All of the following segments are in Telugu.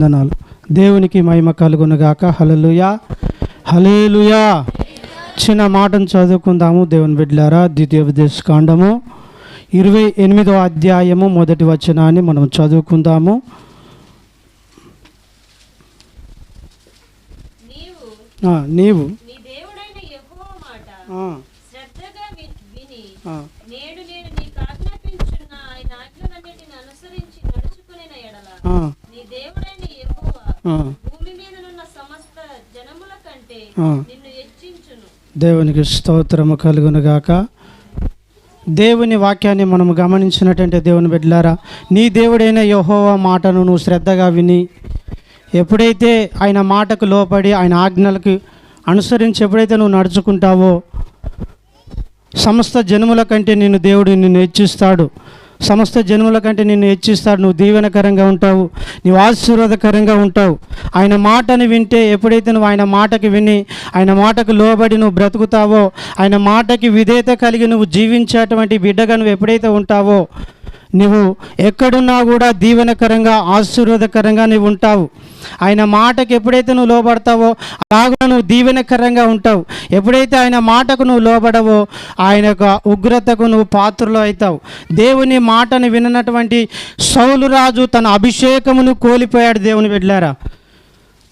వందనాలు. దేవునికి మహిమ కలుగునుగాక. హలలుయా హలేలుయా చిన్న మాటను చదువుకుందాము దేవుని బిడ్డారా ద్వితీయోపదేశ కాండము ఇరవై ఎనిమిదో అధ్యాయము మొదటి వచనాన్ని మనం చదువుకుందాము. నీవు నేడు నేను నీకు ఆయన ఆజ్ఞలన్నిటిని అనుసరించి నడుచుకునిన ఎడల దేవునికి స్తోత్రము కలుగునుగాక. దేవుని వాక్యాన్ని మనం గమనించినట్టంటే దేవుని బిడ్డలారా నీ దేవుడైన యెహోవా మాటను నువ్వు శ్రద్ధగా విని ఎప్పుడైతే ఆయన మాటకు లోపడి ఆయన ఆజ్ఞలకు అనుసరించి ఎప్పుడైతే నువ్వు నడుచుకుంటావో సమస్త జన్ముల కంటే నిన్ను దేవుడు నిన్ను హెచ్చిస్తాడు. సమస్త జన్మల కంటే నిన్ను హెచ్చిస్తాడు. నువ్వు దీవెనకరంగా ఉంటావు. నీవు ఆశీర్వాదకరంగా ఉంటావు. ఆయన మాటను వింటే ఎప్పుడైతే నువ్వు ఆయన మాటకి విని ఆయన మాటకు లోబడి నువ్వు బ్రతుకుతావో ఆయన మాటకి విధేయత కలిగి నువ్వు జీవించేటువంటి బిడ్డగా నువ్వు ఎప్పుడైతే ఉంటావో నువ్వు ఎక్కడున్నా కూడా దీవెనకరంగా ఆశీర్వాదకరంగా నువ్వు ఉంటావు. ఆయన మాటకు ఎప్పుడైతే నువ్వు లోబడతావో అలాగా నువ్వు దీవెనకరంగా ఉంటావు. ఎప్పుడైతే ఆయన మాటకు నువ్వు లోబడవో ఆయన యొక్క ఉగ్రతకు నువ్వు పాత్రలో అవుతావు. దేవుని మాటను విననటువంటి సౌలు రాజు తన అభిషేకమును కోల్పోయాడు దేవుని బిడ్డారా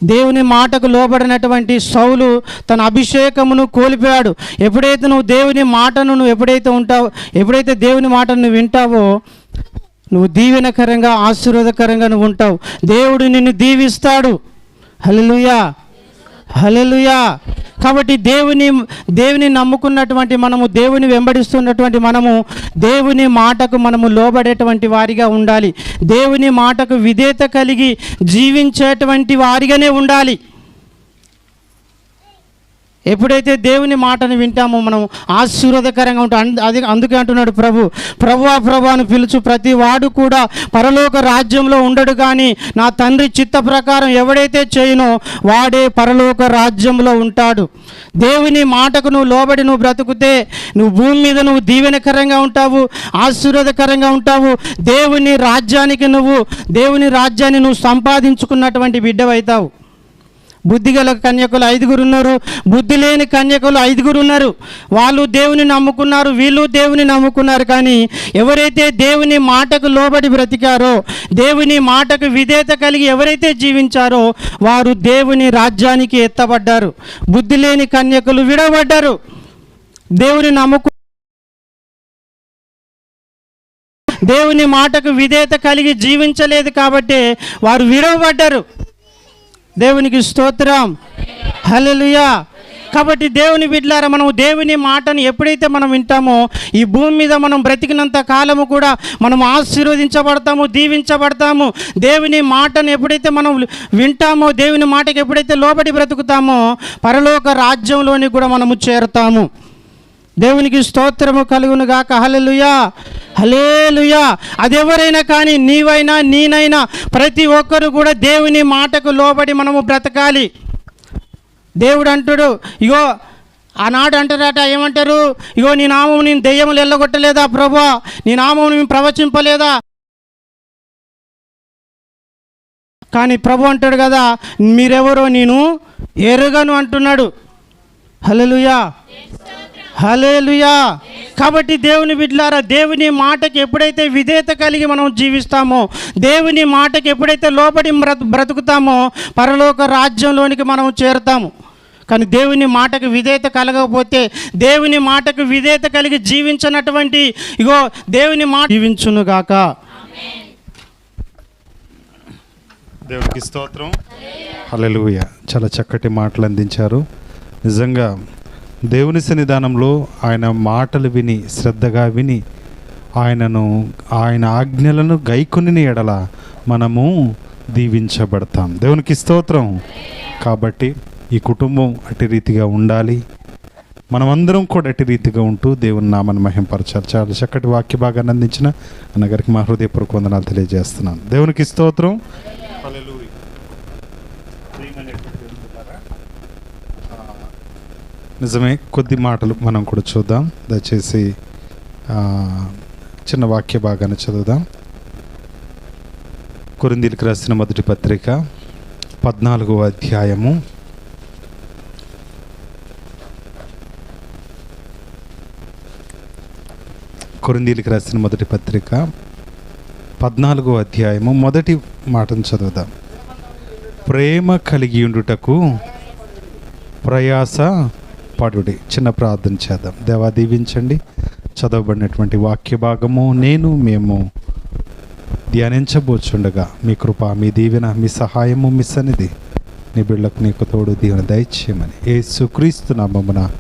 దేవుని మాటకు లోబడినటువంటి సౌలు తన అభిషేకమును కోల్పోయాడు. ఎప్పుడైతే నువ్వు దేవుని మాటను నువ్వు ఎప్పుడైతే ఉంటావో ఎప్పుడైతే దేవుని మాటను నువ్వు వింటావో నువ్వు దీవెనకరంగా ఆశీర్వాదకరంగా నువ్వు ఉంటావు. దేవుడు నిన్ను దీవిస్తాడు. హలో హలలుయా కాబట్టి దేవుని దేవుని నమ్ముకున్నటువంటి మనము దేవుని వెంబడిస్తున్నటువంటి మనము దేవుని మాటకు మనము లోబడేటువంటి వారిగా ఉండాలి. దేవుని మాటకు విధేత కలిగి జీవించేటువంటి వారిగానే ఉండాలి. ఎప్పుడైతే దేవుని మాటను వింటామో మనం ఆశీర్వాదకరంగా ఉంటాం. అది అందుకే అంటున్నాడు ప్రభు ప్రభువా ప్రభు అని పిలుచు ప్రతి వాడు కూడా పరలోక రాజ్యంలో ఉండడు కానీ నా తండ్రి చిత్త ప్రకారం ఎవడైతే చేయనో వాడే పరలోక రాజ్యంలో ఉంటాడు. దేవుని మాటకు నువ్వు లోబడి నువ్వు బ్రతుకుతే నువ్వు భూమి మీద నువ్వు దీవెనకరంగా ఉంటావు ఆశీర్వాదకరంగా ఉంటావు. దేవుని రాజ్యానికి నువ్వు దేవుని రాజ్యాన్ని నువ్వు సంపాదించుకున్నటువంటి బిడ్డవైతావు. బుద్ధిగల కన్యకులు ఐదుగురు ఉన్నారు బుద్ధి లేని కన్యకులు ఐదుగురు ఉన్నారు వాళ్ళు దేవుని నమ్ముకున్నారు వీళ్ళు దేవుని నమ్ముకున్నారు కానీ ఎవరైతే దేవుని మాటకు లోబడి బ్రతికారో దేవుని మాటకు విధేత కలిగి ఎవరైతే జీవించారో వారు దేవుని రాజ్యానికి ఎత్తబడ్డారు. బుద్ధి లేని కన్యకులు విడబడ్డారు దేవుని నమ్ముకు దేవుని మాటకు విధేత కలిగి జీవించలేదు కాబట్టి వారు విడవబడ్డారు. దేవునికి స్తోత్రం. హలలుయా కాబట్టి దేవుని బిడ్డలారా మనం దేవుని మాటను ఎప్పుడైతే మనం వింటామో ఈ భూమి మీద మనం బ్రతికినంత కాలము కూడా మనం ఆశీర్వదించబడతాము దీవించబడతాము. దేవుని మాటను ఎప్పుడైతే మనం వింటామో దేవుని మాటకి ఎప్పుడైతే లోబడి బ్రతుకుతామో పరలోక రాజ్యంలోని కూడా మనము చేరుతాము. దేవునికి స్తోత్రము కలుగును గాక హలలుయా హలేలుయా అదెవరైనా కానీ నీవైనా నేనైనా ప్రతి ఒక్కరు కూడా దేవుని మాటకు లోబడి మనము బ్రతకాలి. దేవుడు అంటాడు ఇగో ఆనాడు అంటారట ఏమంటారు? ఇగో నీ నామం నేను దెయ్యములు ఎల్లగొట్టలేదా ప్రభా? నీ నామం నేను ప్రవచింపలేదా? కానీ ప్రభు అంటాడు కదా మీరెవరో నేను ఎరుగను అంటున్నాడు. హల్లెలూయా. హలేలుయా కాబట్టి దేవుని బిడ్లారా దేవుని మాటకి ఎప్పుడైతే విధేయత కలిగి మనం జీవిస్తామో దేవుని మాటకి ఎప్పుడైతే లోబడి బ్రతు బ్రతుకుతామో పరలోక రాజ్యంలోనికి మనం చేరుతాము. కానీ దేవుని మాటకు విధేయత కలగకపోతే దేవుని మాటకు విధేయత కలిగి జీవించినటువంటి ఇగో దేవుని మాట జీవించునుగాక దేవునికి స్తోత్రం. హల్లెలూయా. చాలా చక్కటి మాటలు అందించారు. నిజంగా దేవుని సన్నిధానంలో ఆయన మాటలు విని శ్రద్ధగా విని ఆయనను ఆయన ఆజ్ఞలను గైకుని ఎడల మనము దీవించబడతాం. దేవునికి స్తోత్రం. కాబట్టి ఈ కుటుంబం అటు రీతిగా ఉండాలి. మనమందరం కూడా అటు రీతిగా ఉంటూ దేవుని నామను మహింపరచాలి. చాలా చక్కటి వాక్య భాగాన్ని అందించిన అన్నగారికి మా హృదయపూర్వక వందనాలు తెలియజేస్తున్నాను. దేవునికి స్తోత్రం. నిజమే కొద్ది మాటలు మనం కూడా చూద్దాం. దయచేసి చిన్న వాక్య భాగాన్ని చదువుదాం. కొరిందీలకు రాసిన మొదటి పత్రిక పద్నాలుగో అధ్యాయము. కొరిందీలకు రాసిన మొదటి పత్రిక పద్నాలుగో అధ్యాయము మొదటి మాటను చదువుదాం. ప్రేమ కలిగి ఉండుటకు ప్రయాస పడుడి చిన్న ప్రార్థన చేద్దాం. దేవా దీవించండి. చదవబడినటువంటి వాక్య భాగము నేను మేము ధ్యానించబోచుండగా మీ కృప మీ దీవెన మీ సహాయము మీ సన్నిధి నీ బిళ్ళకు నీకు తోడు దీవెన దయచేయమని యేసుక్రీస్తు నామమున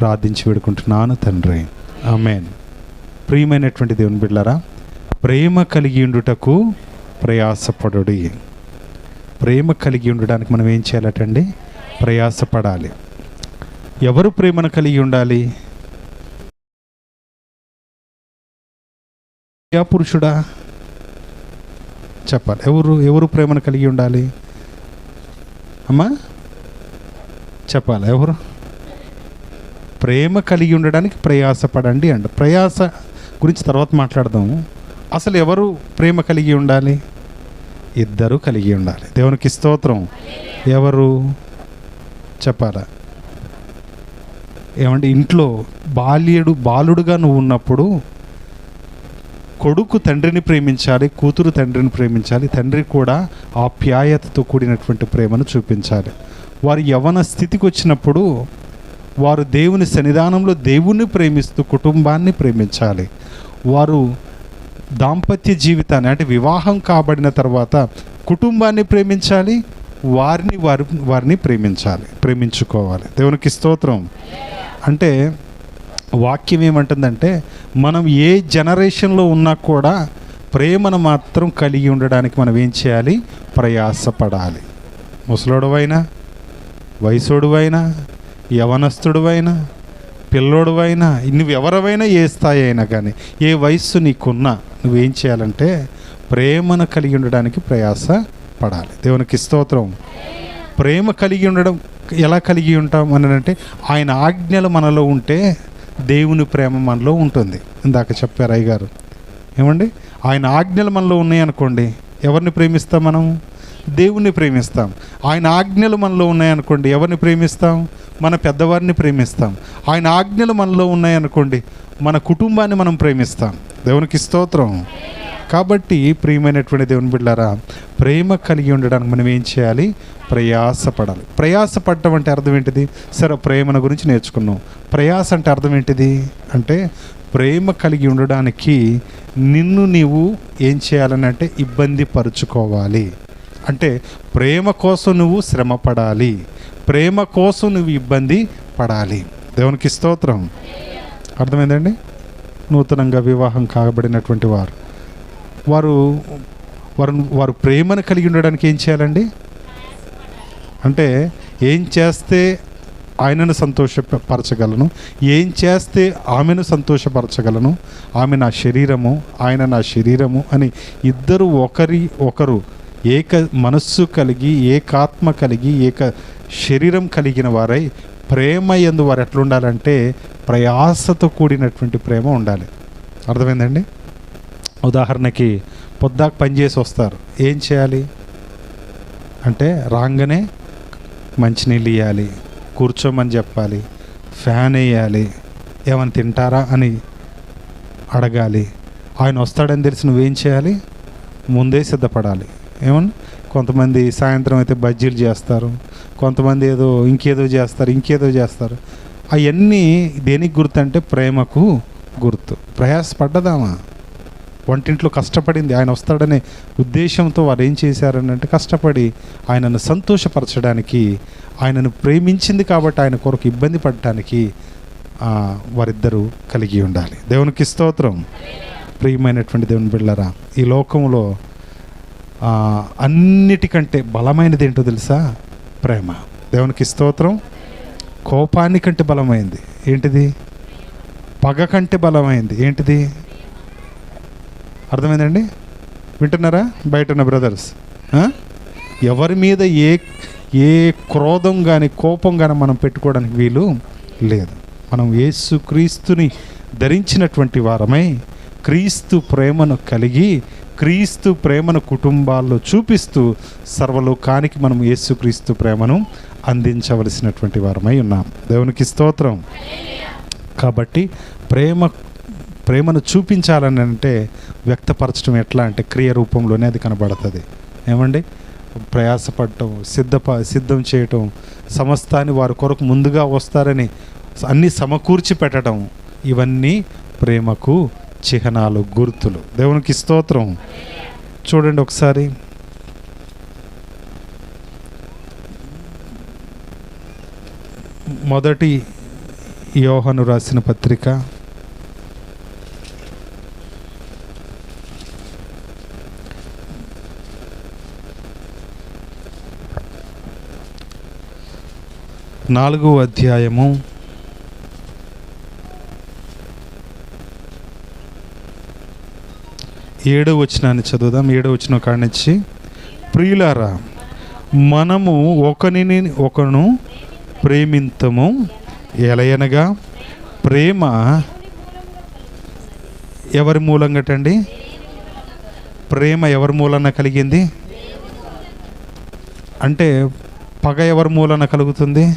ప్రార్థించి వేడుకుంటున్నాను తండ్రి. ఆమెన్. ప్రియమైనటువంటి దేవుని బిళ్ళరా ప్రేమ కలిగి ఉండుటకు ప్రయాసపడుడి. ప్రేమ కలిగి ఉండడానికి మనం ఏం చేయాలటండి? ప్రయాసపడాలి. ఎవరు ప్రేమను కలిగి ఉండాలి? పురుషుడా చెప్పాలి. ఎవరు ఎవరు ప్రేమను కలిగి ఉండాలి? అమ్మా చెప్పాలి. ఎవరు? ప్రేమ కలిగి ఉండడానికి ప్రయాసపడండి అంట. ప్రయాస గురించి తర్వాత మాట్లాడదాము. అసలు ఎవరు ప్రేమ కలిగి ఉండాలి? ఇద్దరు కలిగి ఉండాలి. దేవునికి స్తోత్రం. ఎవరు? చెప్పాలా? ఏమంటే ఇంట్లో బాల్యుడు బాలుడుగా నువ్వు ఉన్నప్పుడు కొడుకు తండ్రిని ప్రేమించాలి కూతురు తండ్రిని ప్రేమించాలి తండ్రి కూడా ఆప్యాయతతో కూడినటువంటి ప్రేమను చూపించాలి. వారు యవన స్థితికి వచ్చినప్పుడు వారు దేవుని సన్నిధానంలో దేవుణ్ణి ప్రేమిస్తూ కుటుంబాన్ని ప్రేమించాలి. వారు దాంపత్య జీవితాన్ని అంటే వివాహం కాబడిన తర్వాత కుటుంబాన్ని ప్రేమించాలి వారిని వారి వారిని ప్రేమించాలి ప్రేమించుకోవాలి. దేవునికి స్తోత్రం. అంటే వాక్యం ఏమంటుందంటే మనం ఏ జనరేషన్లో ఉన్నా కూడా ప్రేమను మాత్రం కలిగి ఉండడానికి మనం ఏం చేయాలి? ప్రయాసపడాలి. ముసలోడువైనా వయసోడువైనా యవనస్తుడువైనా పిల్లోడువైనా నువ్వు ఎవరివైనా ఏ స్థాయి అయినా కానీ ఏ వయస్సు నీకున్నా నువ్వేం చేయాలంటే ప్రేమను కలిగి ఉండడానికి ప్రయాస పడాలి దేవునికి స్తోత్రం. ప్రేమ కలిగి ఉండడం ఎలా కలిగి ఉంటాం అని అంటే ఆయన ఆజ్ఞలు మనలో ఉంటే దేవుని ప్రేమ మనలో ఉంటుంది. ఇందాక చెప్పారు అయ్యగారు. ఏమండి? ఆయన ఆజ్ఞలు మనలో ఉన్నాయి అనుకోండి ఎవరిని ప్రేమిస్తాం మనం? దేవుణ్ణి ప్రేమిస్తాం. ఆయన ఆజ్ఞలు మనలో ఉన్నాయనుకోండి ఎవరిని ప్రేమిస్తాం? మన పెద్దవారిని ప్రేమిస్తాం. ఆయన ఆజ్ఞలు మనలో ఉన్నాయనుకోండి మన కుటుంబాన్ని మనం ప్రేమిస్తాం. దేవునికి స్తోత్రం. కాబట్టి ప్రియమైనటువంటి దేవుని బిడ్డారా ప్రేమ కలిగి ఉండడానికి మనం ఏం చేయాలి? ప్రయాసపడాలి. ప్రయాసపడటం అంటే అర్థం ఏంటిది? సరే ప్రేమను గురించి నేర్చుకున్నాం. ప్రయాస అంటే అర్థం ఏంటిది? అంటే ప్రేమ కలిగి ఉండడానికి నిన్ను నీవు ఏం చేయాలని అంటే ఇబ్బంది పరుచుకోవాలి. అంటే ప్రేమ కోసం నువ్వు శ్రమ పడాలి. ప్రేమ కోసం నువ్వు ఇబ్బంది పడాలి. దేవునికి స్తోత్రం. అర్థమైందండి? నూతనంగా వివాహం కాబడినటువంటి వారు. వారు వారు వారు ప్రేమను కలిగి ఉండడానికి ఏం చేయాలండి? అంటే ఏం చేస్తే ఆయనను సంతోషపరచగలను? ఏం చేస్తే ఆమెను సంతోషపరచగలను? ఆమె నా శరీరము ఆయన నా శరీరము అని ఇద్దరు ఒకరి ఒకరు ఏక మనస్సు కలిగి ఏకాత్మ కలిగి ఏక శరీరం కలిగిన వారై ప్రేమ ఎందు వారు ఎట్లుండాలంటే ప్రయాసతో కూడినటువంటి ప్రేమ ఉండాలి. అర్థమైందండి? ఉదాహరణకి పొద్దాక పనిచేసి వస్తారు. ఏం చేయాలి? అంటే రాగానే మంచినీళ్ళు ఇవ్వాలి కూర్చోమని చెప్పాలి ఫ్యాన్ వేయాలి ఏమైనా తింటారా అని అడగాలి. ఆయన వస్తాడని తెలిసి నువ్వేం చేయాలి? ముందే సిద్ధపడాలి. ఏమన్నా కొంతమంది సాయంత్రం అయితే బజ్జీలు చేస్తారు కొంతమంది ఏదో ఇంకేదో చేస్తారు ఇంకేదో చేస్తారు. అవన్నీ దేనికి గుర్తు అంటే ప్రేమకు గుర్తు. ప్రయాసపడ్డదామా? వంటింట్లో కష్టపడింది. ఆయన వస్తాడనే ఉద్దేశంతో వారు ఏం చేశారనంటే కష్టపడి ఆయనను సంతోషపరచడానికి ఆయనను ప్రేమించింది కాబట్టి ఆయన కొరకు ఇబ్బంది పడటానికి వారిద్దరూ కలిగి ఉండాలి. దేవునికి స్తోత్రం. ప్రియమైనటువంటి దేవుని బిళ్ళరా ఈ లోకంలో అన్నిటికంటే బలమైనది ఏంటో తెలుసా? ప్రేమ. దేవునికి స్తోత్రం. కోపానికంటే బలమైంది. ఏంటిది? పగ కంటే బలమైంది. ఏంటిది? అర్థమైందండి? వింటున్నారా? బయట ఉన్న బ్రదర్స్ ఎవరి మీద ఏ ఏ క్రోధం కానీ కోపం కానీ మనం పెట్టుకోవడానికి వీలు లేదు. మనం యేసుక్రీస్తుని ధరించినటువంటి వారమై క్రీస్తు ప్రేమను కలిగి క్రీస్తు ప్రేమను కుటుంబాల్లో చూపిస్తూ సర్వలోకానికి మనం యేసుక్రీస్తు ప్రేమను అందించవలసినటువంటి వారమై ఉన్నాం. దేవునికి స్తోత్రం. కాబట్టి ప్రేమ ప్రేమను చూపించాలని అంటే వ్యక్తపరచడం ఎట్లా అంటే క్రియ రూపంలోనే అది కనబడుతుంది. ఏమండి? ప్రయాసపడటం సిద్ధప సిద్ధం చేయటం సమస్తాన్ని వారి కొరకు ముందుగా వస్తారని అన్నీ సమకూర్చి పెట్టడం ఇవన్నీ ప్రేమకు చిహ్నాలు గుర్తులు. దేవునికి స్తోత్రం. చూడండి ఒకసారి. మొదటి యోహను రాసిన పత్రిక. నాలుగో అధ్యాయము. ఏడో వచనాన్ని చదువుదాం. ఏడో వచ్చిన కాడి నుంచి ప్రియులారా మనము ఒకరిని ఒకను ప్రేమింతము ఎలయనగా ప్రేమ ఎవరి మూలంగటండి? ప్రేమ ఎవరి మూలన కలిగింది? అంటే పగ ఎవరి మూలన కలుగుతుంది?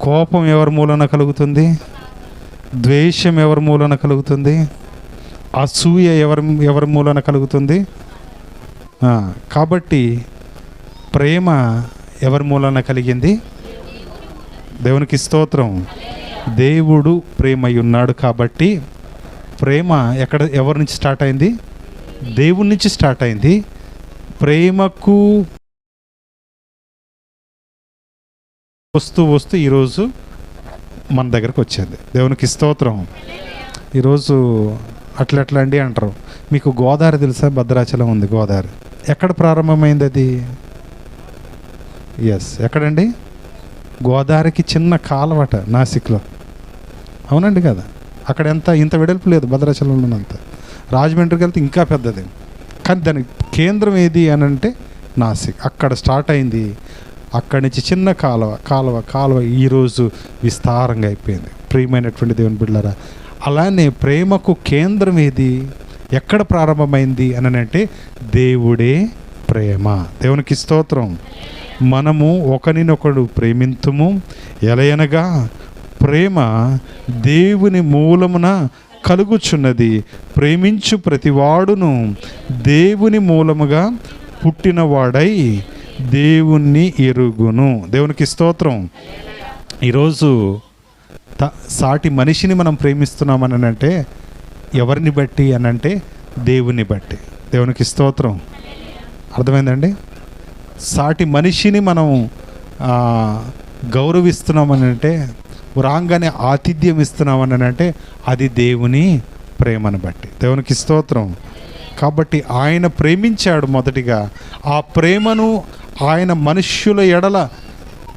కోపం ఎవరి మూలన కలుగుతుంది? ద్వేషం ఎవరి మూలన కలుగుతుంది? అసూయ ఎవరి ఎవరి మూలన కలుగుతుంది? కాబట్టి ప్రేమ ఎవరి మూలన కలిగింది? దేవునికి స్తోత్రం. దేవుడు ప్రేమై ఉన్నాడు కాబట్టి ప్రేమ ఎక్కడ ఎవరి నుంచి స్టార్ట్ అయింది? దేవుడి నుంచి స్టార్ట్ అయింది. ప్రేమకు వస్తూ వస్తూ ఈరోజు మన దగ్గరకు వచ్చింది దేవునికి స్తోత్రం. ఈరోజు అట్లట్లా అండి అంటారు. మీకు గోదావరి తెలుసా? భద్రాచలం ఉంది గోదావరి. ఎక్కడ ప్రారంభమైంది అది? ఎస్ ఎక్కడండి? గోదావరికి చిన్న కాలవట నాసిక్లో. అవునండి కదా? అక్కడ ఎంత ఇంత వెడల్పు లేదు భద్రాచలంలో ఉన్నంత. రాజమండ్రికి వెళ్తే ఇంకా పెద్దది. కానీ దాని కేంద్రం ఏది అని అంటే నాసిక్. అక్కడ స్టార్ట్ అయింది. అక్కడి నుంచి చిన్న కాలువ కాలువ కాలువ ఈరోజు విస్తారంగా అయిపోయింది. ప్రియమైనటువంటి దేవుని బిడ్డలారా అలానే ప్రేమకు కేంద్రం ఏది? ఎక్కడ ప్రారంభమైంది అని అంటే దేవుడే ప్రేమ. దేవునికి స్తోత్రం. మనము ఒకరినొకడు ప్రేమింతుము. ఎలయనగా ప్రేమ దేవుని మూలమున కలుగుచున్నది. ప్రేమించు ప్రతివాడును దేవుని మూలముగా పుట్టినవాడై దేవుణ్ణి ఎరుగును. దేవునికి స్తోత్రం. ఈరోజు త సాటి మనిషిని మనం ప్రేమిస్తున్నామని అంటే ఎవరిని బట్టి అని అంటే దేవుని బట్టి. దేవునికి స్తోత్రం. అర్థమైందండి? సాటి మనిషిని మనం గౌరవిస్తున్నామని అంటే రాగానే ఆతిథ్యం ఇస్తున్నామని అంటే అది దేవుని ప్రేమను బట్టి. దేవునికి స్తోత్రం. కాబట్టి ఆయన ప్రేమించాడు మొదటిగా. ఆ ప్రేమను ఆయన మనుష్యుల ఎడల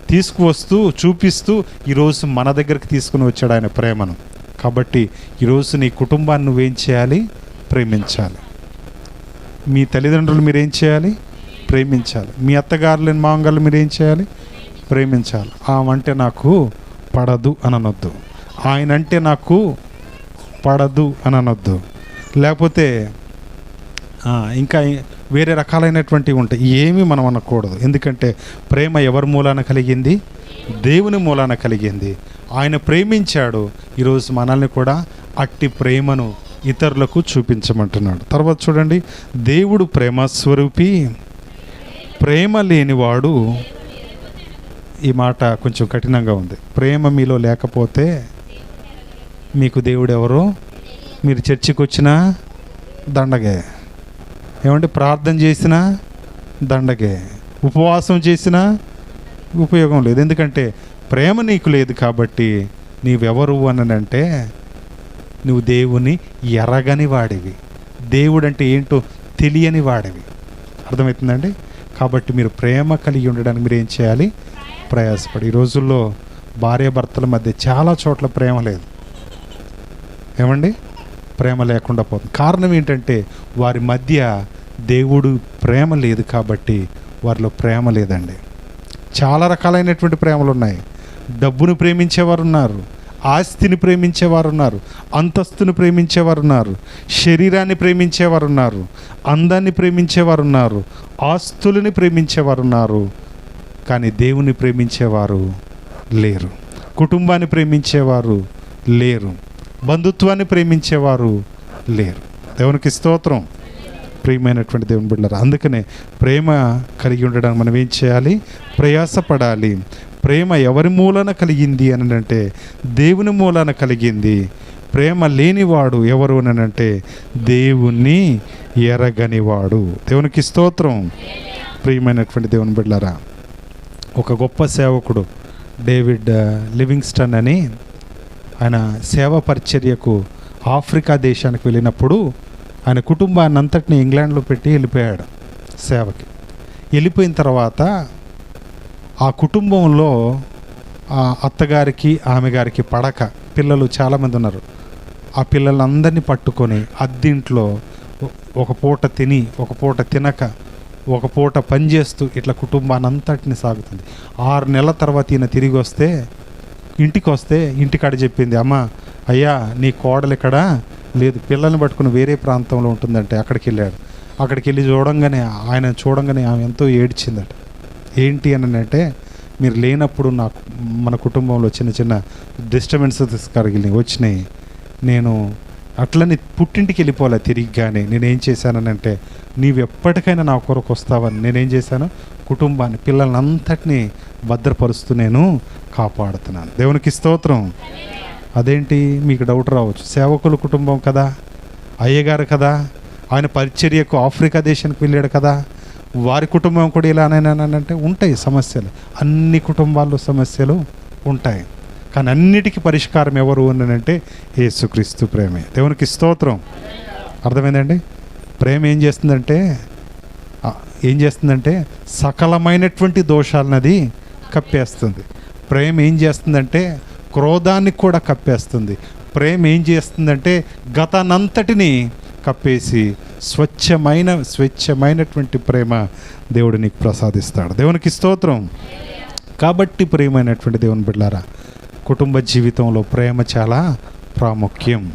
తీసుకువస్తూ చూపిస్తూ ఈరోజు మన దగ్గరికి తీసుకుని వచ్చాడు ఆయన ప్రేమను. కాబట్టి ఈరోజు నీ కుటుంబాన్ని నువ్వేం చేయాలి? ప్రేమించాలి. మీ తల్లిదండ్రులు మీరేం చేయాలి? ప్రేమించాలి. మీ అత్తగారులని మామగారులు మీరేం చేయాలి? ప్రేమించాలి. ఆమంటే నాకు పడదు అని అనొద్దు ఆయన అంటే నాకు పడదు అని అనొద్దు లేకపోతే ఇంకా వేరే రకాలైనటువంటివి ఉంటాయి. ఏమీ మనం అనకూడదు. ఎందుకంటే ప్రేమ ఎవరి మూలాన కలిగింది? దేవుని మూలాన కలిగింది. ఆయన ప్రేమించాడు. ఈరోజు మనల్ని కూడా అట్టి ప్రేమను ఇతరులకు చూపించమంటున్నాడు. తర్వాత చూడండి. దేవుడు ప్రేమ స్వరూపి ప్రేమ లేనివాడు ఈ మాట కొంచెం కఠినంగా ఉంది. ప్రేమ మీలో లేకపోతే మీకు దేవుడు ఎవరు మీరు చర్చికి వచ్చినా దండగే. ఏమంటే ప్రార్థన చేసినా దండగే ఉపవాసం చేసినా ఉపయోగం లేదు. ఎందుకంటే ప్రేమ నీకు లేదు కాబట్టి నీవెవరు అనంటే నువ్వు దేవుని ఎరగని వాడివి. దేవుడు అంటే ఏంటో తెలియని వాడివి. అర్థమవుతుందండి? కాబట్టి మీరు ప్రేమ కలిగి ఉండడానికి మీరు ఏం చేయాలి? ప్రయాసపడి. ఈ రోజుల్లో భార్యాభర్తల మధ్య చాలా చోట్ల ప్రేమ లేదు. ఏమండి? ప్రేమ లేకుండా పోతుంది. కారణం ఏంటంటే వారి మధ్య దేవుడు ప్రేమ లేదు కాబట్టి వారిలో ప్రేమ లేదండి. చాలా రకాలైనటువంటి ప్రేమలు ఉన్నాయి డబ్బును ప్రేమించేవారు ఉన్నారు ఆస్తిని ప్రేమించేవారు ఉన్నారు అంతస్తుని ప్రేమించేవారు ఉన్నారు శరీరాన్ని ప్రేమించేవారు ఉన్నారు అందాన్ని ప్రేమించేవారు ఉన్నారు ఆస్తులని ప్రేమించేవారు ఉన్నారు కానీ దేవుని ప్రేమించేవారు లేరు. కుటుంబాన్ని ప్రేమించేవారు లేరు. బంధుత్వాన్ని ప్రేమించేవారు లేరు. దేవునికి స్తోత్రం. ప్రియమైనటువంటి దేవుని బిడ్డలారు అందుకనే ప్రేమ కలిగి ఉండడానికి మనం ఏం చేయాలి? ప్రయాసపడాలి. ప్రేమ ఎవరి మూలన కలిగింది అని అంటే దేవుని మూలన కలిగింది. ప్రేమ లేనివాడు ఎవరు అని అంటే దేవుణ్ణి ఎరగనివాడు. దేవునికి స్తోత్రం. ప్రియమైనటువంటి దేవుని బిడ్డలారా ఒక గొప్ప సేవకుడు డేవిడ్ లివింగ్స్టన్ అని ఆయన సేవ పరిచర్యకు ఆఫ్రికా దేశానికి వెళ్ళినప్పుడు ఆయన కుటుంబాన్ని అంతటిని ఇంగ్లాండ్లో పెట్టి వెళ్ళిపోయాడు సేవకి. వెళ్ళిపోయిన తర్వాత ఆ కుటుంబంలో ఆ అత్తగారికి ఆమె గారికి పడక. పిల్లలు చాలామంది ఉన్నారు. ఆ పిల్లలందరినీ పట్టుకొని అద్దింట్లో ఒక పూట తిని ఒక పూట తినక ఒక పూట పనిచేస్తూ ఇట్లా కుటుంబాన్ని అంతటిని సాగుతుంది. ఆరు నెలల తర్వాత ఈయన తిరిగి వస్తే ఇంటికి వస్తే ఇంటికాడ చెప్పింది అమ్మ అయ్యా నీ కోడలు ఇక్కడ లేదు పిల్లల్ని పట్టుకుని వేరే ప్రాంతంలో ఉంటుందంటే అక్కడికి వెళ్ళాడు అక్కడికి వెళ్ళి చూడంగానే ఆయన చూడంగానే ఆమె ఎంతో ఏడ్చిందట. ఏంటి అని అంటే మీరు లేనప్పుడు నాకు మన కుటుంబంలో చిన్న చిన్న డిస్టర్బెన్సెస్ కలిగి వచ్చినాయి. నేను అట్లని పుట్టింటికి వెళ్ళిపోలే తిరిగిగానే. నేనేం చేశానంటే నీవు ఎప్పటికైనా నా కొరకు వస్తావని నేనేం చేశాను? కుటుంబాన్ని పిల్లలంతటినీ భద్రపరుస్తూ నేను కాపాడుతున్నాను. దేవునికి స్తోత్రం. అదేంటి? మీకు డౌట్ రావచ్చు. సేవకుల కుటుంబం కదా అయ్యగారు కదా ఆయన పరిచర్యకు ఆఫ్రికా దేశానికి వెళ్ళాడు కదా వారి కుటుంబం కూడా ఇలానేనంటే ఉంటాయి సమస్యలు. అన్ని కుటుంబాల్లో సమస్యలు ఉంటాయి. కానీ అన్నిటికీ పరిష్కారం ఎవరు అనంటే యేసుక్రీస్తు ప్రేమే. దేవునికి స్తోత్రం. అర్థమైందండి? ప్రేమ ఏం చేస్తుందంటే ఏం చేస్తుందంటే సకలమైనటువంటి దోషాలనది కప్పేస్తుంది. ప్రేమ ఏం చేస్తుందంటే క్రోధాన్ని కూడా కప్పేస్తుంది. ప్రేమ ఏం చేస్తుందంటే గతానంతటిని కప్పేసి స్వచ్ఛమైన స్వచ్ఛమైనటువంటి ప్రేమ దేవుడు నీకు ప్రసాదిస్తాడు. దేవునికి స్తోత్రం. కాబట్టి ప్రేమైనటువంటి దేవుని బిడ్డారా కుటుంబ జీవితంలో ప్రేమ చాలా ప్రాముఖ్యం.